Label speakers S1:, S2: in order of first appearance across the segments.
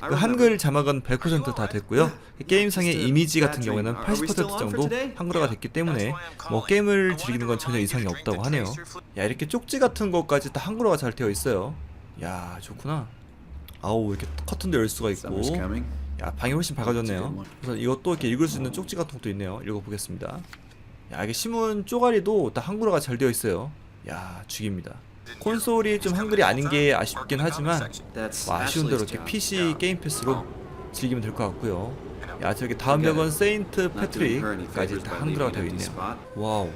S1: 그 한글 자막은 100%다 됐고요. 게임상의 이미지 같은 경우에는 80% 정도 한글화가 됐기 때문에 뭐 게임을 즐기는 건 전혀 이상이 없다고 하네요. 야 이렇게 쪽지 같은 것까지 다 한글화가 잘 되어 있어요. 야 좋구나. 아우 이렇게 커튼도 열 수가 있고. 야 방이 훨씬 밝아졌네요. 그래서 이것도 이렇게 읽을 수 있는 쪽지 같은 것도 있네요. 읽어보겠습니다. 야 이게 신문 쪼가리도 다 한글화가 잘 되어 있어요. 야 죽입니다. 콘솔이 좀 한글이 아닌 게 아쉽긴 하지만 뭐 아쉬운 대로 이렇게. PC. 게임 패스로 즐기면 될 것 같고요. 야 저기 다음 벽은 세인트 패트릭까지 다 한글화가
S2: leaving
S1: 되어 있네요. 와우.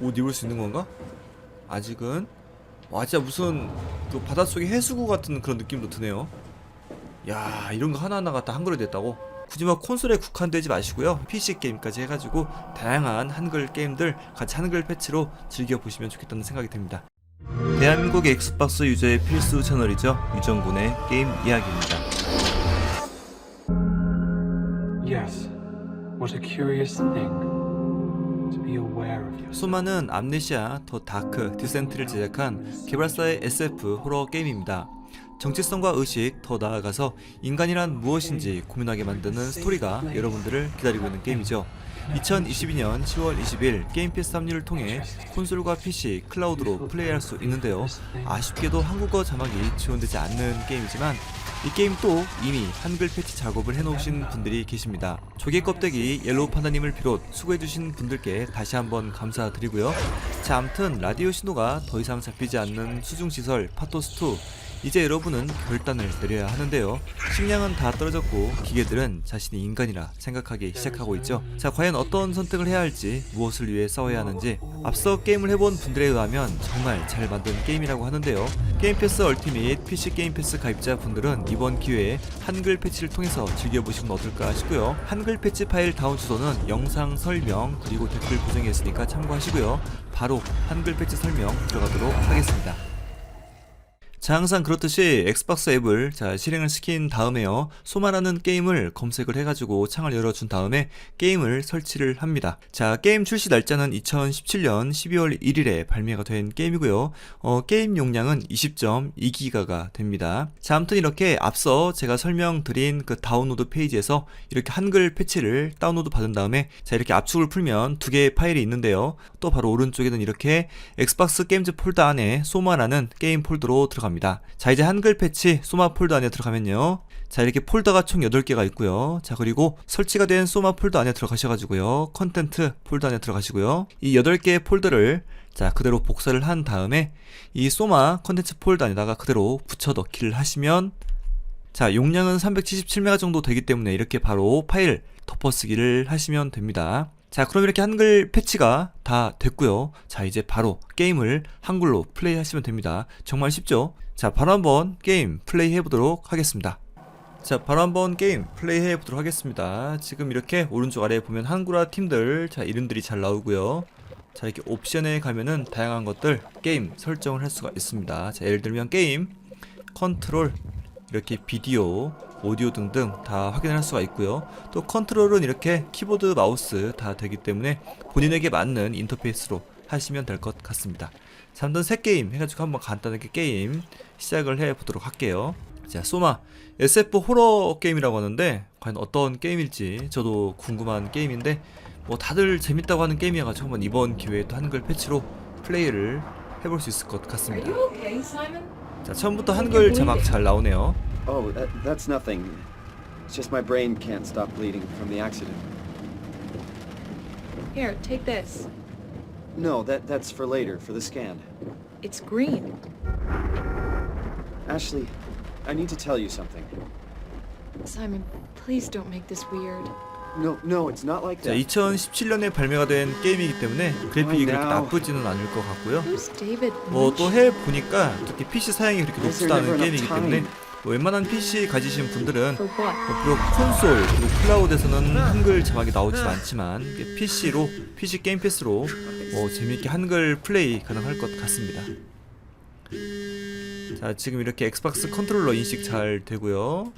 S1: 옷 입을 수 있는 건가? 아직은 와 진짜 무슨 그 바닷속의 해수구 같은 그런 느낌도 드네요. 야 이런 거 하나하나가 다 한글이 됐다고? 굳이 막 콘솔에 국한되지 마시고요. PC 게임까지 해가지고 다양한 한글 게임들 같이 한글 패치로 즐겨보시면 좋겠다는 생각이 듭니다. 대한민국 엑스박스 유저의 필수 채널이죠. 유정군의 게임 이야기입니다.
S3: Yes. What a curious thing to be aware of yourself.
S1: 소마는 암네시아 더 다크 디센트를 제작한 개발사의 SF 호러 게임입니다. 정체성과 의식, 더 나아가서 인간이란 무엇인지 고민하게 만드는 스토리가 여러분들을 기다리고 있는 게임이죠. 2022년 10월 20일 게임 패스 합류를 통해 콘솔과 PC, 클라우드로 플레이할 수 있는데요. 아쉽게도 한국어 자막이 지원되지 않는 게임이지만 이 게임 또 이미 한글 패치 작업을 해놓으신 분들이 계십니다. 조개 껍데기 옐로우 판다님을 비롯 수고해주신 분들께 다시 한번 감사드리고요. 자, 암튼 라디오 신호가 더 이상 잡히지 않는 수중시설 파토스2 이제 여러분은 결단을 내려야 하는데요. 식량은 다 떨어졌고 기계들은 자신이 인간이라 생각하기 시작하고 있죠. 자, 과연 어떤 선택을 해야 할지, 무엇을 위해 싸워야 하는지 앞서 게임을 해본 분들에 의하면 정말 잘 만든 게임이라고 하는데요. 게임 패스 얼티밋 PC 게임 패스 가입자 분들은 이번 기회에 한글 패치를 통해서 즐겨보시면 어떨까 싶고요. 한글 패치 파일 다운 주소는 영상 설명 그리고 댓글 고정에 있으니까 참고하시고요. 바로 한글 패치 설명 들어가도록 하겠습니다. 자 항상 그렇듯이 엑스박스 앱을 자 실행을 시킨 다음에요. 소마라는 게임을 검색을 해가지고 창을 열어준 다음에 게임을 설치를 합니다. 자 게임 출시 날짜는 2017년 12월 1일에 발매가 된 게임이고요. 어, 게임 용량은 20.2기가가 됩니다. 자 아무튼 이렇게 앞서 제가 설명드린 그 다운로드 페이지에서 이렇게 한글 패치를 다운로드 받은 다음에 자 이렇게 압축을 풀면 두 개의 파일이 있는데요. 또 바로 오른쪽에는 이렇게 엑스박스 게임즈 폴더 안에 소마라는 게임 폴더로 들어갑니다. 자, 이제 한글 패치 소마 폴더 안에 들어가면요. 자, 이렇게 폴더가 총 8개가 있고요. 자, 그리고 설치가 된 소마 폴더 안에 들어가셔가지고요. 컨텐트 폴더 안에 들어가시고요. 이 8개의 폴더를 자, 그대로 복사를 한 다음에 이 소마 컨텐츠 폴더 안에다가 그대로 붙여 넣기를 하시면 자, 용량은 377메가 정도 되기 때문에 이렇게 바로 파일 덮어쓰기를 하시면 됩니다. 자, 그럼 이렇게 한글 패치가 다 됐고요. 자, 이제 바로 게임을 한글로 플레이 하시면 됩니다. 정말 쉽죠? 자, 바로 한번 게임 플레이 해보도록 하겠습니다. 자, 바로 한번 게임 플레이 해보도록 하겠습니다. 지금 이렇게 오른쪽 아래에 보면 한글화 팀들, 자, 이름들이 잘 나오고요. 자, 이렇게 옵션에 가면은 다양한 것들, 게임 설정을 할 수가 있습니다. 자, 예를 들면 게임, 컨트롤, 이렇게 비디오, 오디오 등등 다 확인을 할 수가 있고요. 또 컨트롤은 이렇게 키보드, 마우스 다 되기 때문에 본인에게 맞는 인터페이스로 하시면 될 것 같습니다. 자, 아무튼 새 게임 해가지고 한번 간단하게 게임 시작을 해보도록 할게요. 자, 소마 SF 호러 게임이라고 하는데 과연 어떤 게임일지 저도 궁금한 게임인데 뭐 다들 재밌다고 하는 게임이어가지고 한번 이번 기회에 또 한글 패치로 플레이를 해볼 수 있을 것 같습니다. 자, 처음부터 한글 자막 잘 나오네요.
S2: Oh, that, that's nothing. It's just my brain can't stop bleeding from the accident.
S4: Here, take this.
S2: No, that that's for later, for the scan.
S4: It's green.
S2: Ashley, I need to tell you something.
S4: Simon, please don't make this weird.
S2: No, no, it's not like
S1: 자,
S2: that.
S1: 2017년에 발매가 된 게임이기 때문에 그래픽이 그렇게 나쁘지는 않을 것 같고요.
S4: Who's David?
S1: 뭐또
S4: Lynch?
S1: 해 보니까 특히 PC 사양이 그렇게
S2: Is
S1: 높지도 않은 게임이기 때문에
S2: time?
S1: 뭐 웬만한 PC 가지신 분들은 비록 콘솔 그리고 클라우드에서는 한글 자막이 나오진 않지만 PC로 PC 게임 패스로 뭐 재미있게 한글 플레이 가능할 것 같습니다. 자 지금 이렇게 엑스박스 컨트롤러 인식 잘 되고요.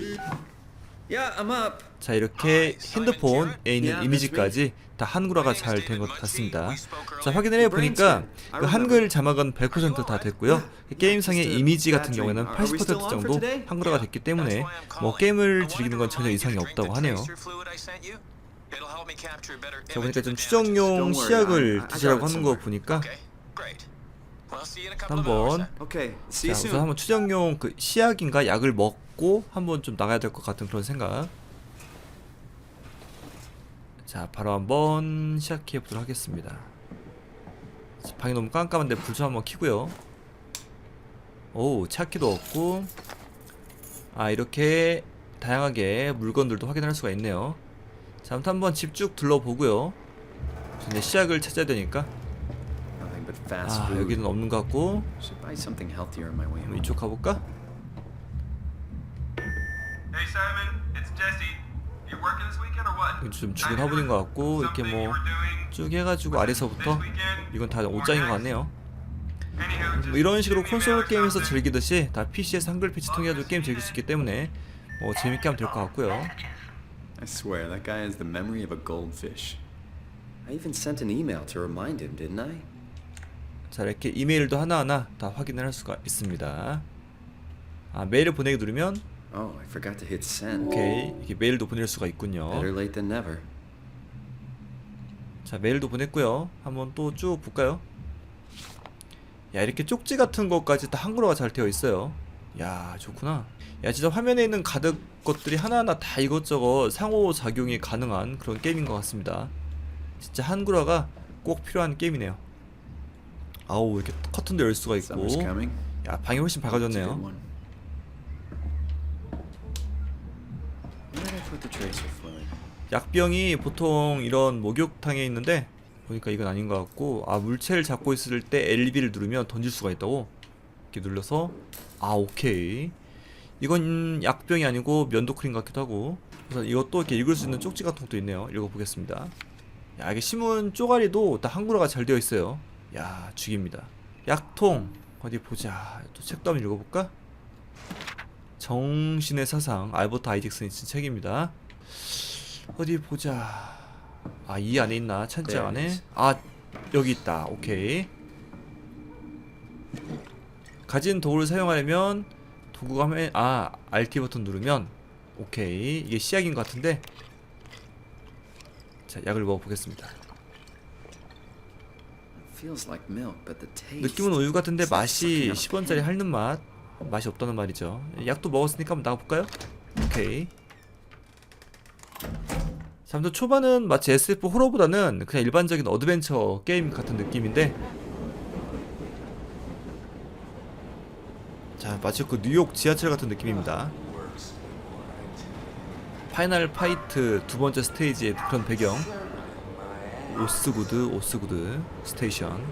S2: Yeah, I'm up.
S1: 자 이렇게 핸드폰에 있는 이미지까지 다 한글화가 잘 된 것 같습니다. 자 확인을 해보니까 그 한글 자막은 100%다 됐고요. 게임상의 이미지 같은 경우에는 80% 정도 한글화가 됐기 때문에 뭐 게임을 즐기는 건 전혀 이상이 없다고 하네요. 자 보니까 좀 추정용 시약을 드시라고 하는 거 보니까 한번
S2: Okay, see
S1: 자
S2: you
S1: 우선
S2: soon.
S1: 한번 추정용 그 시약인가 약을 먹 고 한번 좀 나가야 될 것 같은 그런 생각. 자 바로 한번 시작해 보도록 하겠습니다. 자, 방이 너무 깜깜한데 불 좀 한번 켜고요. 오 차키도 없고 아 이렇게 다양하게 물건들도 확인할 수가 있네요. 자 아무튼 한번 집 쭉 둘러보고요. 이제 시약을 찾아야 되니까 아. 여기는 없는 것 같고. 이쪽 가볼까?
S5: Hey Simon, it's Jesse. You working this weekend or what?
S1: 이거 좀 죽은 화분인 것 같고 이렇게 뭐 쭉 해가지고 아래서부터? 이건 다 옷장인 것 같네요. 뭐 이런 식으로 콘솔 게임에서. 즐기듯이 다 PC에서 한글 패치 통해가지고 게임 즐길 수 있기 때문에 뭐 재밌게 하면 될 것 같고요.
S2: I swear, that guy has the memory of a goldfish. I even sent an email to remind him, didn't I?
S1: 자 이렇게 이메일도 하나하나 다 확인을 할 수가 있습니다. 아 메일을 보내기 누르면
S2: Oh, I forgot to hit send.
S1: 오케이 이렇게 메일도 보낼 수가 있군요.
S2: Better late than never.
S1: 자 메일도 보냈고요. 한번 또 쭉 볼까요? 야 이렇게 쪽지 같은 것까지 다 한글화가 잘 되어 있어요. 야 좋구나. 야 진짜 화면에 있는 가득 것들이 하나하나 다 이것저것 상호작용이 가능한 그런 게임인 것 같습니다. 진짜 한글화가 꼭 필요한 게임이네요. 아우 이렇게 커튼도 열 수가 있고
S2: Summer's coming.
S1: 야 방이 훨씬 밝아졌네요. 약병이 보통 이런 목욕탕에 있는데 보니까 이건 아닌 것 같고 아 물체를 잡고 있을 때 LB를 누르면 던질 수가 있다고? 이렇게 눌러서 아 오케이. 이건 약병이 아니고 면도크림 같기도 하고. 그래서 이것도 이렇게 읽을 수 있는 쪽지 같은 것도 있네요. 읽어보겠습니다. 야 이게 신문 쪼가리도 다 한글화가 잘 되어 있어요. 야 죽입니다. 약통. 어디 보자. 또 책도 한번 읽어볼까 정신의 사상 알버트 아이직슨이 쓴 책입니다 어디 보자. 아, 이 안에 있나? 찬장 안에? 아, 여기 있다. 오케이. 가진 도구를 사용하려면 도구가 화면 아, RT 버튼 누르면 오케이. 이게 시약인 것 같은데. 자, 약을 먹어 보겠습니다.
S2: It feels like milk, but the taste.
S1: 느낌은 우유 같은데 맛이
S2: sucking on a
S1: 10원짜리
S2: pen.
S1: 핥는 맛. 맛이 없다는 말이죠. 약도 먹었으니까 한번 나가 볼까요? 오케이. 자, 아무튼 초반은 마치 SF 호러보다는 그냥 일반적인 어드벤처 게임 같은 느낌인데 자 마치 그 뉴욕 지하철 같은 느낌입니다 파이널 파이트 두 번째 스테이지의 그런 배경 오스구드 오스구드 스테이션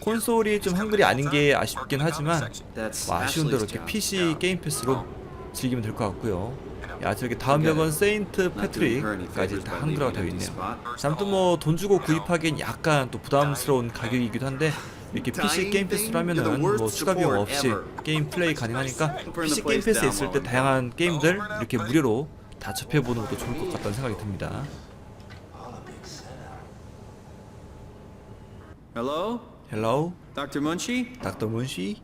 S1: 콘솔이 좀 한글이 아닌 게 아쉽긴 하지만 뭐 아쉬운 대로 이렇게. PC 게임 패스로 즐기면 될 것 같고요. 야 저렇게 다음 벽은 세인트 패트릭까지 다 한글화가 되어 있네요. 자, 아무튼 뭐돈 주고 구입하기엔 약간 또 부담스러운 가격이기도 한데 이렇게 PC 게임 패스로 하면은 뭐 추가 비용 없이 게임 플레이 가능하니까 PC 게임 패스에 있을 때 다양한 게임들 이렇게 무료로 다 접해보는 것도 좋을 것 같다는 생각이 듭니다.
S2: Hello?
S1: 헬로우
S2: Dr. Munchie?
S1: 닥터 문씨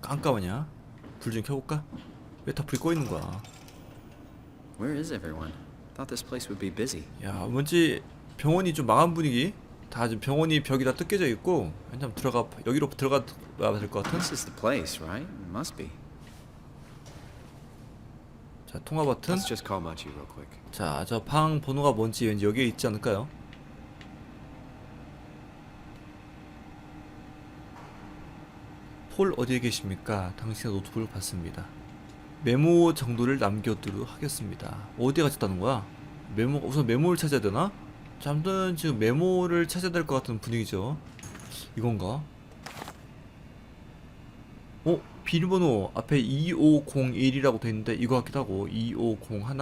S1: 깜깜하냐? 불 좀 켜볼까? 왜 다 불 꺼 있는 거야?
S2: Where is everyone? Thought this place would be busy.
S1: 야, 뭔지 병원이 좀 망한 분위기. 다 지금 병원이 벽이 다 뜯겨져 있고 한참 들어가 여기로 들어가 봐야 될 것 같은.
S2: This is the place, right? It must be.
S1: 자, 통화 버튼.
S2: Let's just call Munchie real quick.
S1: 자, 저 방 번호가 뭔지 왠지 여기에 있지 않을까요? 폴 어디에 계십니까? 당신의 노트북을 받습니다. 메모 정도를 남겨두도록 하겠습니다. 어디에 갇혔다는 거야? 메모 우선 메모를 찾아야 되나? 자, 아무튼 지금 메모를 찾아야 될 것 같은 분위기죠. 이건가? 어? 비밀번호 앞에 2501이라고 돼 있는데 이거 같기도 하고 2501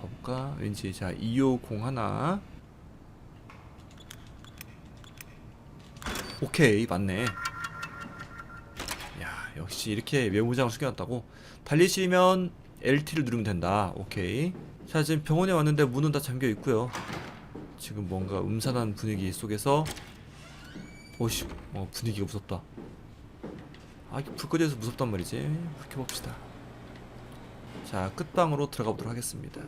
S1: 가볼까? 왠지 자 2501 오케이 맞네 야 역시 이렇게 메모장을 숨겨놨다고 달리시면 LT를 누르면 된다. 오케이. 자 지금 병원에 왔는데 문은 다 잠겨 있고요. 지금 뭔가 음산한 분위기 속에서 오씨 어, 분위기가 무섭다. 아 이게 불 꺼져서 무섭단 말이지. 그렇게 봅시다. 자 끝방으로 들어가 보도록 하겠습니다.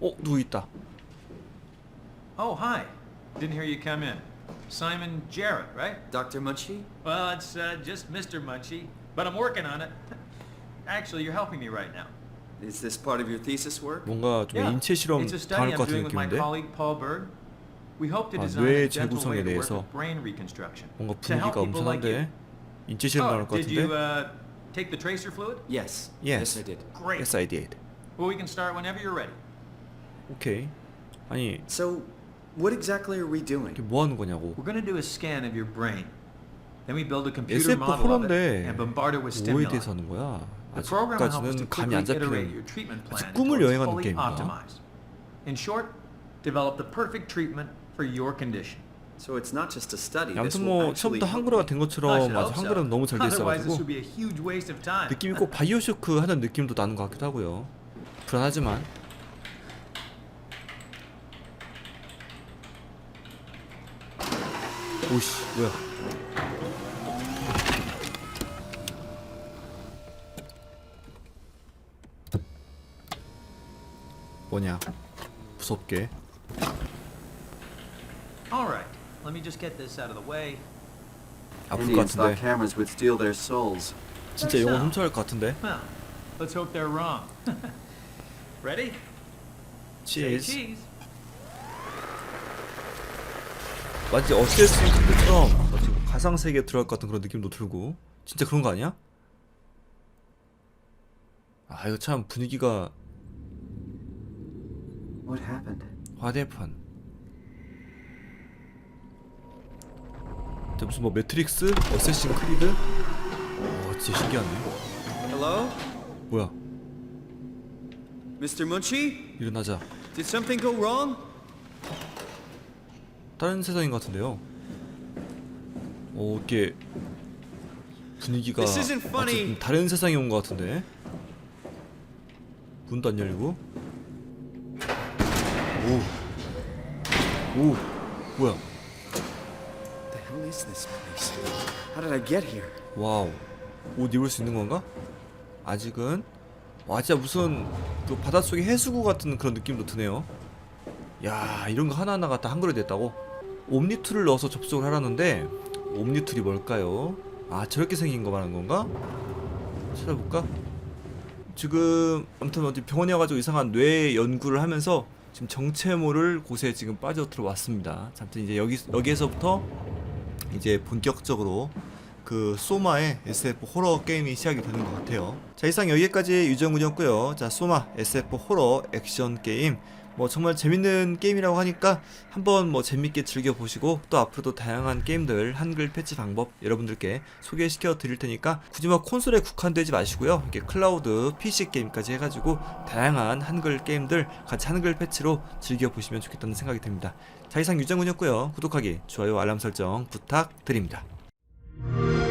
S1: 어 누구 있다.
S6: Oh, hi. Didn't hear you come in. Simon Jarrett, right?
S2: Dr. Munchie?
S6: Well, it's uh, just Mr. Munchie, but I'm working on it. Actually, you're helping me right now.
S2: Is this part of your thesis work?
S1: 뭔가 좀 인체 실험
S6: it's a
S1: 당할
S6: study
S1: 것
S6: I'm
S1: 같은
S6: doing with my
S1: 느낌인데
S6: colleague Paul Berg. We hope to
S1: 아,
S6: design
S1: 뇌
S6: a gentle
S1: 재구성에
S6: way to work
S1: 대해서
S6: with brain reconstruction
S1: 뭔가
S6: to help
S1: 분위기가
S6: people like you.
S1: 음산한데 인체 실험 당할
S6: Oh,
S1: 것
S6: did you
S1: 같은데.
S6: uh, take the tracer fluid?
S2: Yes.
S1: Yes.
S2: I did.
S6: Great.
S1: Yes I did.
S6: Well, we can start whenever you're ready.
S1: 오케이. 아니
S2: So, what exactly are we
S1: 이게
S2: doing?
S1: 뭐 하는 거냐고.
S6: We're going to do a scan of your brain. Then we build a computer
S1: SF
S6: model of it and bombard it with
S1: 뭐에
S6: stimuli.
S1: 대해서 하는 거야?
S6: The program will help us to
S1: 아직까지는 감이 안
S6: quickly iterate
S1: 잡히는
S6: your treatment
S1: 아직
S6: plan
S1: 꿈을
S6: until it's
S1: 여행하는
S6: fully
S1: 게임이다.
S6: optimized. In short, develop the perfect treatment for your condition.
S2: So it's not just a study. This
S1: 아무튼
S2: will
S1: 뭐
S2: actually
S1: 처음부터
S2: help
S1: 한글화가
S2: me.
S1: 된
S6: I
S1: 것처럼
S6: should
S1: 아주
S6: hope so.
S1: 한글은 너무 잘 돼
S6: Otherwise, this
S1: 있어가지고
S6: would be a huge waste of time.
S1: 느낌이 꼭 바이오쇼크 하는 느낌도 나는 것 같기도 하고요. 불안하지만 오씨 뭐야? 뭐냐? 무섭게
S6: All right, let me just get this out of the way.
S1: 아플 것
S2: Indians thought
S1: 같은데
S2: cameras would steal their souls.
S1: 진짜 영혼 훔쳐갈 것 같은데
S6: Well, let's hope they're wrong. Ready? Say
S1: 치즈
S6: cheese.
S1: 마치 있는 것처럼 마치 가상 세계에 들어갈 것 같은 그런 느낌도 들고 진짜 그런 거 아니야? 아 이거 참 분위기가
S2: What happened?
S1: 화대판. 저 무슨 뭐 매트릭스, 어쌔신 크리드? 와 진짜 신기하네.
S2: Hello?
S1: 뭐야?
S2: Mr. Munchie?
S1: 일어나자.
S2: Did something go wrong?
S1: 다른 세상인 것 같은데요. 오 이게 분위기가
S2: This isn't funny.
S1: 좀 다른 세상에 온 것 같은데. 문도 안 열리고. 오. 오. 뭐야?
S2: The hell is this place? How did I get here?
S1: 와우 옷 입을 수 있는 건가? 아직은 와 진짜 무슨 그 바닷속의 해수구 같은 그런 느낌도 드네요 야 이런 거 하나하나가 다 한글이 됐다고? 옴니툴을 넣어서 접속을 하라는데 옴니툴이 뭘까요? 아 저렇게 생긴 거 말하는 건가? 찾아볼까? 지금 아무튼 어디 병원에 와가지고 이상한 뇌 연구를 하면서 지금 정체 모를 곳에 지금 빠져 들어왔습니다. 자, 아무튼 이제 여기 여기에서부터 이제 본격적으로 그 소마의 SF 호러 게임이 시작이 되는 것 같아요. 자 이상 여기까지 유정군이었고요. 자 소마 SF 호러 액션 게임 뭐 정말 재밌는 게임이라고 하니까 한번 뭐 재밌게 즐겨 보시고 또 앞으로도 다양한 게임들 한글 패치 방법 여러분들께 소개시켜 드릴 테니까 굳이 뭐 콘솔에 국한되지 마시고요. 이렇게 클라우드 PC 게임까지 해가지고 다양한 한글 게임들 같이 한글 패치로 즐겨 보시면 좋겠다는 생각이 듭니다. 자 이상 유정군이었고요. 구독하기, 좋아요, 알람 설정 부탁드립니다. Thank you.